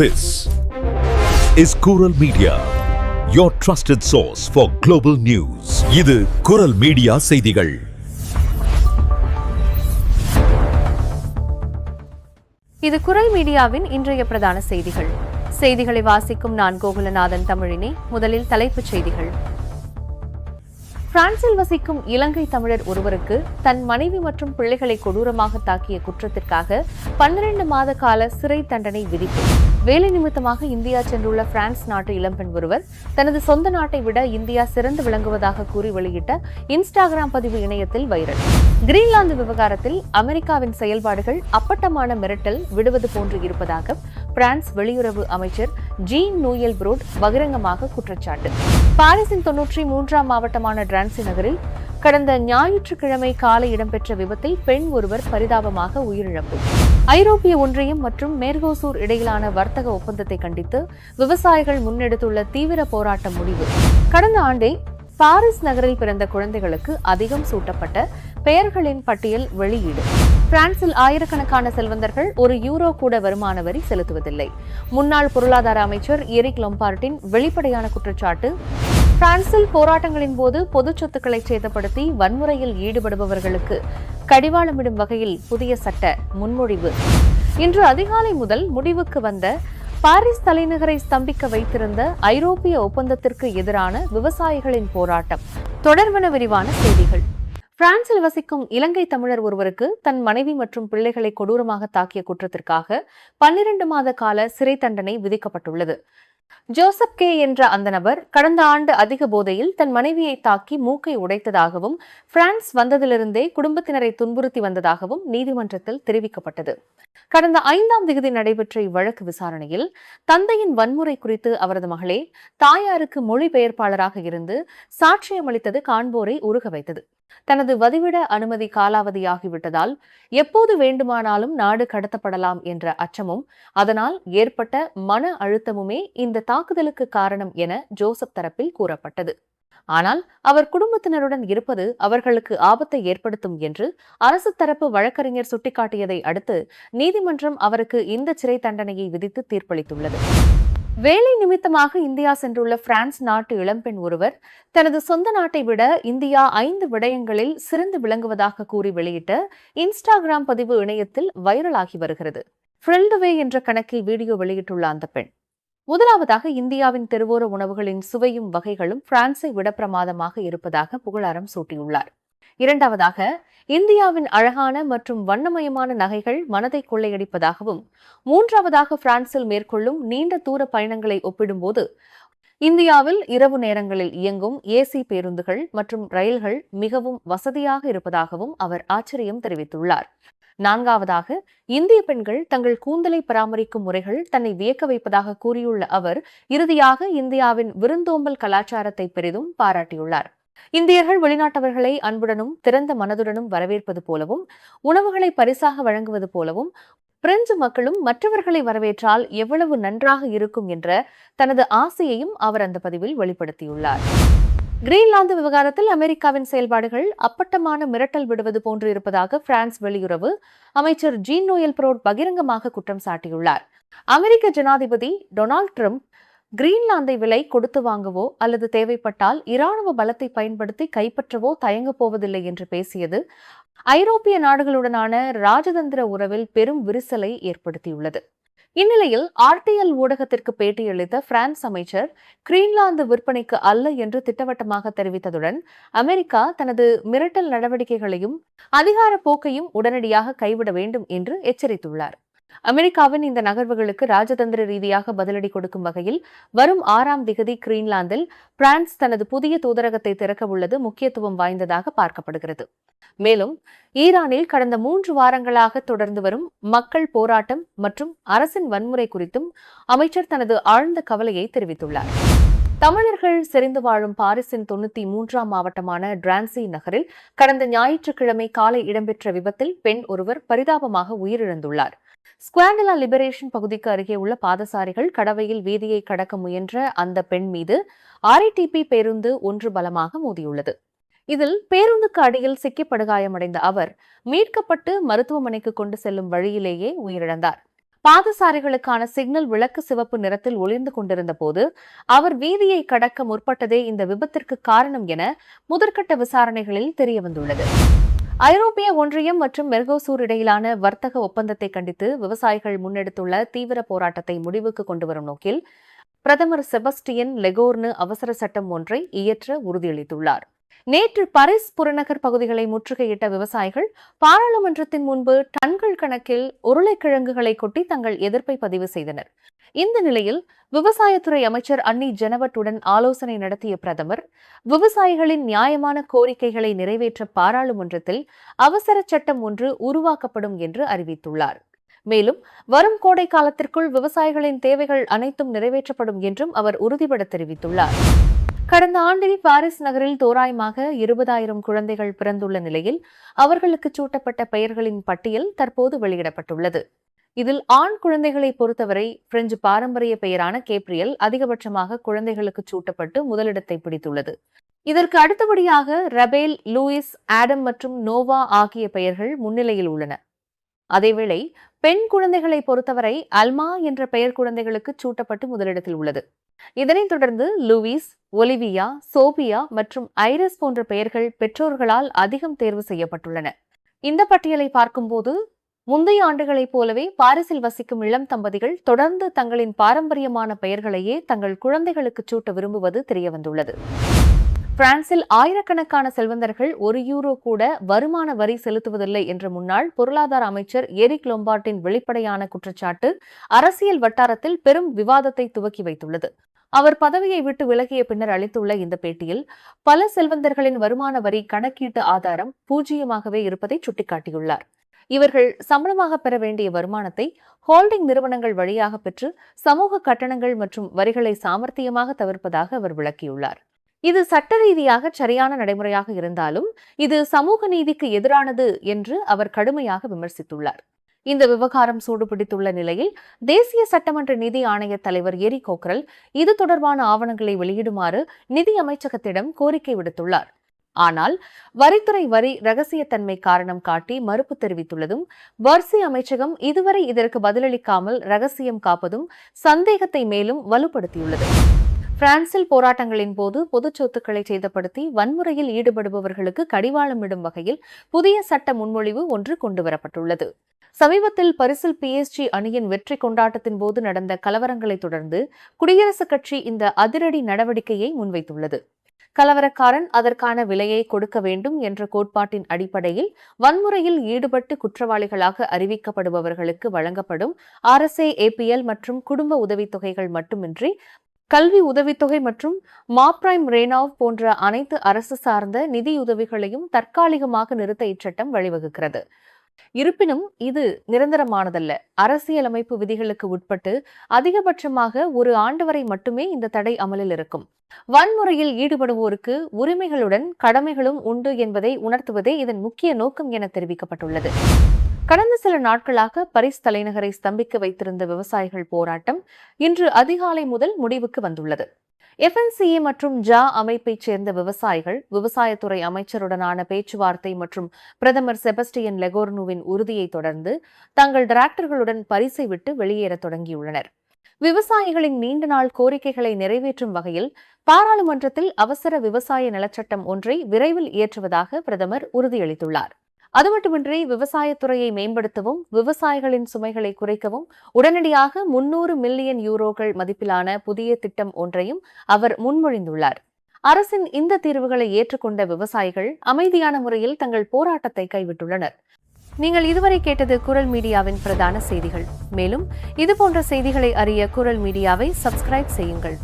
This is Kural Media, your trusted source for global news. இது குரல் media செய்திகள். இது குரல் மீடியாவின் இன்றைய பிரதான செய்திகள். செய்திகளை வாசிக்கும் நான் கோகுலநாதன் தமிழினி முதலில் தலைப்புச் செய்திகள். பிரான்சில் வசிக்கும் இலங்கை தமிழர் ஒருவருக்கு தன் மனைவி மற்றும் பிள்ளைகளை கொடூரமாக தாக்கிய குற்றத்திற்காக பன்னிரண்டு மாத கால சிறை தண்டனை விதிப்பு. வேலை நிமித்தமாக இந்தியா சென்றுள்ள பிரான்ஸ் நாட்டு இளம்பெண் ஒருவர் தனது சொந்த நாட்டை விட இந்தியா சிறந்து விளங்குவதாக கூறி வெளியிட்ட இன்ஸ்டாகிராம் பதிவு இணையத்தில் வைரல். கிரீன்லாந்து விவகாரத்தில் அமெரிக்காவின் செயல்பாடுகள் அப்பட்டமான மிரட்டல் விடுவது போன்று இருப்பதாக பிரான்ஸ் வெளியுறவு அமைச்சர் ஜீன் நூயல் புரோட் பகிரங்கமாக குற்றச்சாட்டு. பாரிஸின் தொன்னூற்றி மூன்றாம் மாவட்டமான டிரான்சி நகரில் கடந்த ஞாயிற்றுக்கிழமை காலை இடம்பெற்ற விபத்தில் பெண் ஒருவர் பரிதாபமாக உயிரிழப்பு. ஐரோப்பிய ஒன்றியம் மற்றும் மேர்கோசூர் இடையிலான வர்த்தக ஒப்பந்தத்தை கண்டித்து விவசாயிகள் முன்னெடுத்துள்ள தீவிர போராட்டம் முடிவு. கடந்த ஆண்டே பாரிஸ் நகரில் பிறந்த குழந்தைகளுக்கு அதிகம் சூட்டப்பட்ட பெயர்களின் பட்டியல் வெளியீடு. பிரான்சில் ஆயிரக்கணக்கான செல்வந்தர்கள் ஒரு யூரோ கூட வருமான வரி செலுத்துவதில்லை. முன்னாள் பொருளாதார அமைச்சர் எரிக் லொம்பார்ட்டின் வெளிப்படையான குற்றச்சாட்டு பிரான்சில் போராட்டங்களின் போது பொது சொத்துக்களை சேதப்படுத்தி வன்முறையில் ஈடுபடுபவர்களுக்கு கடிவாளமிடும் வகையில் புதிய சட்ட முன்மொழிவு. இன்று அதிகாலை முதல் முடிவுக்கு வந்த பாரிஸ் தலைநகரை ஸ்தம்பிக்க வைத்திருந்த ஐரோப்பிய ஒப்பந்தத்திற்கு எதிரான விவசாயிகளின் போராட்டம். தொடர்வன விரிவான செய்திகள். பிரான்சில் வசிக்கும் இலங்கை தமிழர் ஒருவருக்கு தன் மனைவி மற்றும் பிள்ளைகளை கொடூரமாக தாக்கிய குற்றத்திற்காக பன்னிரண்டு மாத கால சிறை தண்டனை விதிக்கப்பட்டுள்ளது. ஜோசப் கே என்ற அந்த நபர் கடந்த ஆண்டு அதிக போதையில் தன் மனைவியை தாக்கி மூக்கை உடைத்ததாகவும் பிரான்ஸ் வந்ததிலிருந்தே குடும்பத்தினரை துன்புறுத்தி வந்ததாகவும் நீதிமன்றத்தில் தெரிவிக்கப்பட்டது. கடந்த ஐந்தாம் தேதி நடைபெற்ற இவ்வழக்கு விசாரணையில் தந்தையின் வன்முறை குறித்து அவரது மகளே தாயாருக்கு மொழிபெயர்ப்பாளராக இருந்து சாட்சியமளித்தது காண்போரை உருக வைத்தது. தனது வதிவிட அனுமதி காலாவதியாகிவிட்டதால் எப்போது வேண்டுமானாலும் நாடு கடத்தப்படலாம் என்ற அச்சமும் அதனால் ஏற்பட்ட மன அழுத்தமுமே இந்த தாக்குதலுக்கு காரணம் என ஜோசப் தரப்பில் கூறப்பட்டது. ஆனால் அவர் குடும்பத்தினருடன் இருப்பது அவர்களுக்கு ஆபத்தை ஏற்படுத்தும் என்று அரசு தரப்பு வழக்கறிஞர் சுட்டிக்காட்டியதை அடுத்து நீதிமன்றம் அவருக்கு இந்த சிறை தண்டனையை விதித்து தீர்ப்பளித்துள்ளது. வேலை நிமித்தமாக இந்தியா சென்றுள்ள பிரான்ஸ் நாட்டு இளம்பெண் ஒருவர் தனது சொந்த நாட்டை விட இந்தியா ஐந்து விடயங்களில் சிறந்து விளங்குவதாக கூறி வெளியிட்ட இன்ஸ்டாகிராம் பதிவு இணையத்தில் வைரலாகி வருகிறது. ஃப்ரெல்டுவே என்ற கணக்கில் வீடியோ வெளியிட்டுள்ள அந்த பெண். முதலாவதாக இந்தியாவின் தெருவோர உணவுகளின் சுவையும் வகைகளும் பிரான்ஸை விட பிரமாதமாக இருப்பதாக புகழாரம் சூட்டியுள்ளார். இரண்டாவதாக இந்தியாவின் அழகான மற்றும் வண்ணமயமான நகைகள் மனதை கொள்ளையடிப்பதாகவும் மூன்றாவதாக பிரான்சில் மேற்கொள்ளும் நீண்ட தூர பயணங்களை ஒப்பிடும்போது இந்தியாவில் இரவு நேரங்களில் இயங்கும் ஏசி பேருந்துகள் மற்றும் ரயில்கள் மிகவும் வசதியாக இருப்பதாகவும் அவர் ஆச்சரியம் தெரிவித்துள்ளார். நான்காவதாக இந்திய பெண்கள் தங்கள் கூந்தலை பராமரிக்கும் முறைகள் தன்னை வியக்க வைப்பதாக கூறியுள்ள அவர் இறுதியாக இந்தியாவின் விருந்தோம்பல் கலாச்சாரத்தை பெரிதும் பாராட்டியுள்ளார். இந்தியர்கள் வெளிநாட்டவர்களை அன்புடனும் திறந்த மனதுடனும் வரவேற்பது போலவும் உணவுகளை பரிசாக வழங்குவது போலவும் பிரெஞ்சு மக்களும் மற்றவர்களை வரவேற்றால் எவ்வளவு நன்றாக இருக்கும் என்ற தனது ஆசையையும் அவர் அந்த பதிவில் வெளிப்படுத்தியுள்ளார். கிரீன்லாந்து விவகாரத்தில் அமெரிக்காவின் செயல்பாடுகள் அப்பட்டமான மிரட்டல் விடுவது போன்று இருப்பதாக பிரான்ஸ் வெளியுறவு அமைச்சர் ஜீன் நோயல் புரோட் பகிரங்கமாக குற்றம் சாட்டியுள்ளார். அமெரிக்க ஜனாதிபதி டொனால்ட் ட்ரம்ப் கிரீன்லாந்தை விலை கொடுத்து வாங்கவோ அல்லது தேவைப்பட்டால் இராணுவ பலத்தை பயன்படுத்தி கைப்பற்றவோ தயங்கப் போவதில்லை என்று பேசியது ஐரோப்பிய நாடுகளுடனான ராஜதந்திர உறவில் பெரும் விரிசலை ஏற்படுத்தியுள்ளது. இந்நிலையில் ஆர்டிஎல் ஊடகத்திற்கு பேட்டியளித்த பிரான்ஸ் அமைச்சர் கிரீன்லாந்து விற்பனைக்கு அல்ல என்று திட்டவட்டமாக தெரிவித்ததுடன் அமெரிக்கா தனது மிரட்டல் நடவடிக்கைகளையும் அதிகார போக்கையும் உடனடியாக கைவிட வேண்டும் என்று எச்சரித்துள்ளார். அமெரிக்காவின் இந்த நகர்வுகளுக்கு ராஜதந்திர ரீதியாக பதிலடி கொடுக்கும் வகையில் வரும் ஆறாம் திகதி கிரீன்லாந்தில் பிரான்ஸ் தனது புதிய தூதரகத்தை திறக்க உள்ளது முக்கியத்துவம் வாய்ந்ததாக பார்க்கப்படுகிறது. மேலும் ஈரானில் கடந்த மூன்று வாரங்களாக தொடர்ந்து வரும் மக்கள் போராட்டம் மற்றும் அரசின் வன்முறை குறித்தும் அமைச்சர் தனது ஆழ்ந்த கவலையை தெரிவித்துள்ளார். தமிழர்கள் செறிந்து வாழும் பாரிஸின் தொண்ணூத்தி மூன்றாம் மாவட்டமான டிரான்சி நகரில் கடந்த ஞாயிற்றுக்கிழமை காலை இடம்பெற்ற விபத்தில் பெண் ஒருவர் பரிதாபமாக உயிரிழந்துள்ளார். ஸ்குவாண்டலா லிபரேஷன் பகுதிக்கு அருகே உள்ள பாதசாரிகள் கடவையில் வீதியை கடக்க முயன்ற அந்த பெண் மீது ஆர்ஐடிபி பேருந்து ஒன்று பலமாக மோதியுள்ளது. இதில் பேருந்துக்கு அடியில் சிக்கி படுகாயமடைந்த அவர் மீட்கப்பட்டு மருத்துவமனைக்கு கொண்டு செல்லும் வழியிலேயே உயிரிழந்தார். பாதசாரிகளுக்கான சிக்னல் விளக்கு சிவப்பு நிறத்தில் ஒளிர்ந்து கொண்டிருந்த போது அவர் வீதியை கடக்க முற்பட்டதே இந்த விபத்திற்கு காரணம் என முதற்கட்ட விசாரணைகளில் தெரியவந்துள்ளது. ஐரோப்பிய ஒன்றியம் மற்றும் மெர்கோசூர் இடையிலான வர்த்தக ஒப்பந்தத்தை கண்டித்து விவசாயிகள் முன்னெடுத்துள்ள தீவிர போராட்டத்தை முடிவுக்கு கொண்டுவரும் நோக்கில் பிரதமர் செபஸ்டியன் லெகோர்னு அவசர சட்டம் ஒன்றை இயற்ற உறுதியளித்துள்ளார். நேற்று பரிஸ் புறநகர் பகுதிகளை முற்றுகையிட்ட விவசாயிகள் பாராளுமன்றத்தின் முன்பு டன்கள் கணக்கில் உருளைக்கிழங்குகளை கொட்டி தங்கள் எதிர்ப்பை பதிவு செய்தனர். இந்த நிலையில் விவசாயத்துறை அமைச்சர் அன்னி ஜெனவட்டுடன் ஆலோசனை நடத்திய பிரதமர் விவசாயிகளின் நியாயமான கோரிக்கைகளை நிறைவேற்ற பாராளுமன்றத்தில் அவசர சட்டம் ஒன்று உருவாக்கப்படும் என்று அறிவித்துள்ளார். மேலும் வரும் கோடை காலத்திற்குள் விவசாயிகளின் தேவைகள் அனைத்தும் நிறைவேற்றப்படும் என்றும் அவர் உறுதிபட தெரிவித்துள்ளார். கடந்த ஆண்டில் பாரிஸ் நகரில் தோராயமாக இருபதாயிரம் குழந்தைகள் பிறந்துள்ள நிலையில் அவர்களுக்கு சூட்டப்பட்ட பெயர்களின் பட்டியல் தற்போது வெளியிடப்பட்டுள்ளது. இதில் ஆண் குழந்தைகளை பொறுத்தவரை பிரெஞ்சு பாரம்பரிய பெயரான கேப்ரியல் அதிகபட்சமாக குழந்தைகளுக்கு சூட்டப்பட்டு முதலிடத்தை பிடித்துள்ளது. இதற்கு அடுத்தபடியாக ரபேல் லூயிஸ் ஆடம் மற்றும் நோவா ஆகிய பெயர்கள் முன்னிலையில் உள்ளன. அதேவேளை பெண் குழந்தைகளை பொறுத்தவரை அல்மா என்ற பெயர் குழந்தைகளுக்கு சூட்டப்பட்டு முதலிடத்தில் உள்ளது. இதனைத் தொடர்ந்து லூவிஸ் ஒலிவியா சோபியா மற்றும் ஐரஸ் போன்ற பெயர்கள் பெற்றோர்களால் அதிகம் தேர்வு செய்யப்பட்டுள்ளன. இந்த பட்டியலை பார்க்கும்போது முந்தைய ஆண்டுகளைப் போலவே பாரிஸில் வசிக்கும் இளம் தம்பதிகள் தொடர்ந்து தங்களின் பாரம்பரியமான பெயர்களையே தங்கள் குழந்தைகளுக்கு சூட்ட விரும்புவது தெரியவந்துள்ளது. பிரான்சில் ஆயிரக்கணக்கான செல்வந்தர்கள் ஒரு யூரோ கூட வருமான வரி செலுத்துவதில்லை என்ற முன்னாள் பொருளாதார அமைச்சர் எரிக் லொம்பார்டின் வெளிப்படையான குற்றச்சாட்டு அரசியல் வட்டாரத்தில் பெரும் விவாதத்தை துவக்கி வைத்துள்ளது. அவர் பதவியை விட்டு விலகிய பின்னர் அளித்துள்ள இந்த பேட்டியில் பல செல்வந்தர்களின் வருமான வரி கணக்கீட்டு ஆதாரம் பூஜ்ஜியமாகவே இருப்பதை சுட்டிக்காட்டியுள்ளார். இவர்கள் சம்பளமாக பெற வேண்டிய வருமானத்தை ஹோல்டிங் நிறுவனங்கள் வழியாக பெற்று சமூக கட்டணங்கள் மற்றும் வரிகளை சாமர்த்தியமாக தவிர்ப்பதாக அவர் விளக்கியுள்ளார். இது சட்ட ரீதியாக சரியான நடைமுறையாக இருந்தாலும் இது சமூக நீதிக்கு எதிரானது என்று அவர் கடுமையாக விமர்சித்துள்ளார். இந்த விவகாரம் சூடுபிடித்துள்ள நிலையில் தேசிய சட்டமன்ற நிதி ஆணைய தலைவர் எரி கோக்ரல் இது தொடர்பான ஆவணங்களை வெளியிடுமாறு நிதி அமைச்சகத்திடம் கோரிக்கை விடுத்துள்ளார். ஆனால் வரித்துறை வரி ரகசியத்தன்மை காரணம் காட்டி மறுப்பு தெரிவித்துள்ளதும் வர்சி அமைச்சகம் இதுவரை இதற்கு பதிலளிக்காமல் ரகசியம் காப்பதும் சந்தேகத்தை மேலும் வலுப்படுத்தியுள்ளது. பிரான்சில் போராட்டங்களின் போது பொது சொத்துக்களை சேதப்படுத்தி வன்முறையில் ஈடுபடுபவர்களுக்கு கடிவாளமிடும் வகையில் புதிய சட்ட முன்மொழிவு ஒன்று கொண்டுவரப்பட்டுள்ளது. சமீபத்தில் பரிசில் பிஎஸ்ஜி அணியின் வெற்றி கொண்டாட்டத்தின் போது நடந்த கலவரங்களை தொடர்ந்து குடியரசுக் கட்சி இந்த அதிரடி நடவடிக்கையை முன்வைத்துள்ளது. கலவரக்காரன் அதற்கான விலையை கொடுக்க வேண்டும் என்ற கோட்பாட்டின் அடிப்படையில் வன்முறையில் ஈடுபட்டு குற்றவாளிகளாக அறிவிக்கப்படுபவர்களுக்கு வழங்கப்படும் ஆர்எஸ்ஏ ஏபிஎல் மற்றும் குடும்ப உதவித்தொகைகள் மட்டுமின்றி கல்வி உதவித்தொகை மற்றும் மாப்ரைம் ரேனாவ் போன்ற அனைத்து அரசு சார்ந்த நிதியுதவிகளையும் தற்காலிகமாக நிறுத்த இச்சட்டம் வழிவகுக்கிறது. இருப்பினும் இது நிரந்தரமானதல்ல. அரசியலமைப்பு விதிகளுக்கு உட்பட்டு அதிகபட்சமாக ஒரு ஆண்டு வரை மட்டுமே இந்த தடை அமலில் இருக்கும். வன்முறையில் ஈடுபடுவோருக்கு உரிமைகளுடன் கடமைகளும் உண்டு என்பதை உணர்த்துவதே இதன் முக்கிய நோக்கம் என தெரிவிக்கப்பட்டுள்ளது. கடந்த சில நாட்களாக பரிஸ் தலைநகரை ஸ்தம்பிக்க வைத்திருந்த விவசாயிகள் போராட்டம் இன்று அதிகாலை முதல் முடிவுக்கு வந்துள்ளது. எஃப்என்சிஏ மற்றும் ஜா அமைப்பைச் சேர்ந்த விவசாயிகள் விவசாயத்துறை அமைச்சருடனான பேச்சுவார்த்தை மற்றும் பிரதமர் செபஸ்டியன் லெகோர்னுவின் உறுதியை தொடர்ந்து தங்கள் டிராக்டர்களுடன் பரிசை விட்டு வெளியேற தொடங்கியுள்ளனர். விவசாயிகளின் நீண்ட நாள் கோரிக்கைகளை நிறைவேற்றும் வகையில் பாராளுமன்றத்தில் அவசர விவசாய நலச்சட்டம் ஒன்றை விரைவில் இயற்றுவதாக பிரதமர் உறுதியளித்துள்ளார். அது மட்டுமின்றி விவசாயத்துறையை மேம்படுத்தவும் விவசாயிகளின் சுமைகளை குறைக்கவும் உடனடியாக முன்னூறு மில்லியன் யூரோக்கள் மதிப்பிலான புதிய திட்டம் ஒன்றையும் அவர் முன்மொழிந்துள்ளார். அரசின் இந்த தீர்வுகளை ஏற்றுக்கொண்ட விவசாயிகள் அமைதியான முறையில் தங்கள் போராட்டத்தை கைவிட்டுள்ளனர். நீங்கள் இதுவரை கேட்டது குரல் மீடியாவின் பிரதான செய்திகள். மேலும் இதுபோன்ற செய்திகளை அறிய குரல் மீடியாவை சப்ஸ்கிரைப் செய்யுங்கள்.